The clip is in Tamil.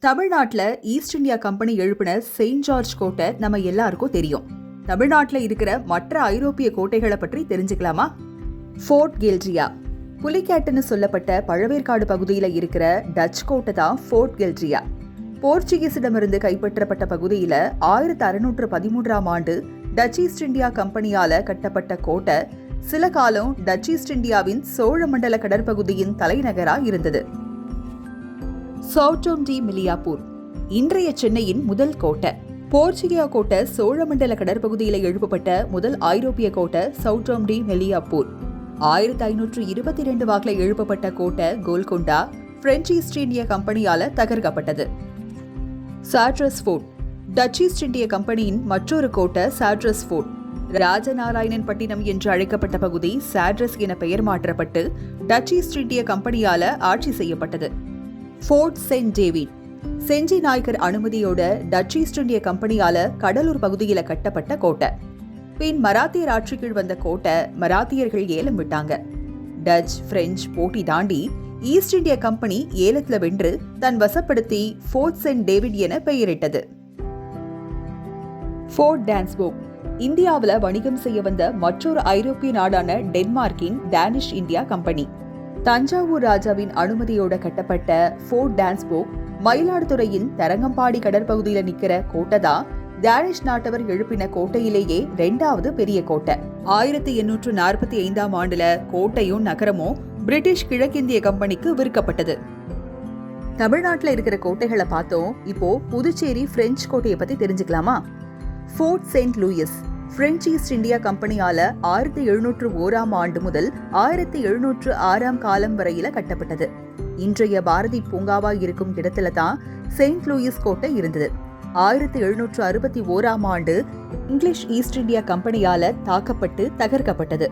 தமிழ்நாட்டில் ஈஸ்ட் இந்தியா கம்பெனி எழுப்பின செயின்ட் ஜார்ஜ் கோட்டை நம்ம எல்லாருக்கும் தெரியும். தமிழ்நாட்டில் இருக்கிற மற்ற ஐரோப்பிய கோட்டைகளை பற்றி தெரிஞ்சுக்கலாமா? ஃபோர்ட் கெல்ட்ரியா புலிகேட்டுன்னு சொல்லப்பட்ட பழவேற்காடு பகுதியில் இருக்கிற டச் கோட்டை தான் ஃபோர்ட் கெல்ட்ரியா போர்ச்சுகீஸிடமிருந்து கைப்பற்றப்பட்ட பகுதியில் ஆயிரத்தி அறுநூற்று பதிமூன்றாம் ஆண்டு டச் ஈஸ்ட் இந்தியா கம்பெனியால் கட்டப்பட்ட கோட்டை சில காலம் டச் ஈஸ்ட் இந்தியாவின் சோழமண்டல கடற்பகுதியின் தலைநகராக இருந்தது. சவுட்டோம் டி மிலியாப்பூர் இன்றைய சென்னையின் முதல் கோட்டை. போர்ச்சுகியா கோட்டை சோழமண்டல கடற்பகுதியில் எழுப்பப்பட்ட முதல் ஐரோப்பிய கோட்டை சவுட்டோம் டி மெலியாப்பூர். ஆயிரத்தி ஐநூற்று இருபத்தி ரெண்டு வாக்கில் எழுப்பப்பட்ட கோட்டை கோல்கொண்டா பிரெஞ்சு ஈஸ்ட் இந்திய கம்பெனியால தகர்க்கப்பட்டது. Sadras fort Dutch East India கம்பெனியின் மற்றொரு கோட்டை சாட்ரஸ் ஃபோர்ட் ராஜநாராயணன் பட்டினம் என்று அழைக்கப்பட்ட பகுதி சாட்ரஸ் என பெயர் மாற்றப்பட்டு டச் ஈஸ்ட் இந்திய கம்பெனியால ஆட்சி செய்யப்பட்டது. Fort saint David. Senji Nayakkar அனுமதியோட Dutch east இந்திய கம்பெனியால கடலூர் பகுதியில கட்டப்பட்ட கோட்டை. பின் மராத்தியர் ஆட்சி கீழ் வந்த கோட்டை மராத்தியர்கள் ஏலம் விட்டாங்க. டச் பிரெஞ்சு போட்டி தாண்டி ஈஸ்ட் இந்திய கம்பெனி ஏலத்துல வென்று தன் வசப்படுத்தி ஃபோர்ட் சென்ட் டேவிட் என பெயரிட்டது. ஃபோர்ட் டான்ஸ்போக் இந்தியாவில் வணிகம் செய்ய வந்த மற்றொரு ஐரோப்பிய நாடான டென்மார்க்கின் டேனிஷ் இந்தியா கம்பெனி. தஞ்சாவூர் ராஜாவின் அனுமதியோட கட்டப்பட்ட ஃபோர்ட் டான்ஸ் போக் மயிலாடுதுறையின் தரங்கம்பாடி கடற்பகுதியில நிக்கிற கோட்டை தான் டேனிஷ் நாட்டவர் எழுப்பின கோட்டையிலேயே ரெண்டாவது பெரிய கோட்டை. ஆயிரத்தி எண்ணூற்று நாற்பத்தி ஐந்தாம் ஆண்டுல கோட்டையும் நகரமும் பிரிட்டிஷ் கிழக்கிந்திய கம்பெனிக்கு விற்கப்பட்டது. தமிழ்நாட்டில் இருக்கிற கோட்டைகளை பார்த்தோம். இப்போ புதுச்சேரி பிரெஞ்சு கோட்டையை பத்தி தெரிஞ்சுக்கலாமா? Fort Saint Louis. French East India கம்பெனியால ஆயிரத்தி எழுநூற்று ஓராம் ஆண்டு முதல் ஆயிரத்தி எழுநூற்று ஆறாம் காலம் வரையில கட்டப்பட்டது. இன்றைய பாரதி பூங்காவா இருக்கும் இடத்துல தான் செயின்ட் லூயிஸ் கோட்டை இருந்தது. ஆயிரத்தி எழுநூற்று அறுபத்தி ஓராம் ஆண்டு இங்கிலீஷ் ஈஸ்ட் இந்தியா கம்பெனியால தாக்கப்பட்டு தகர்க்கப்பட்டது.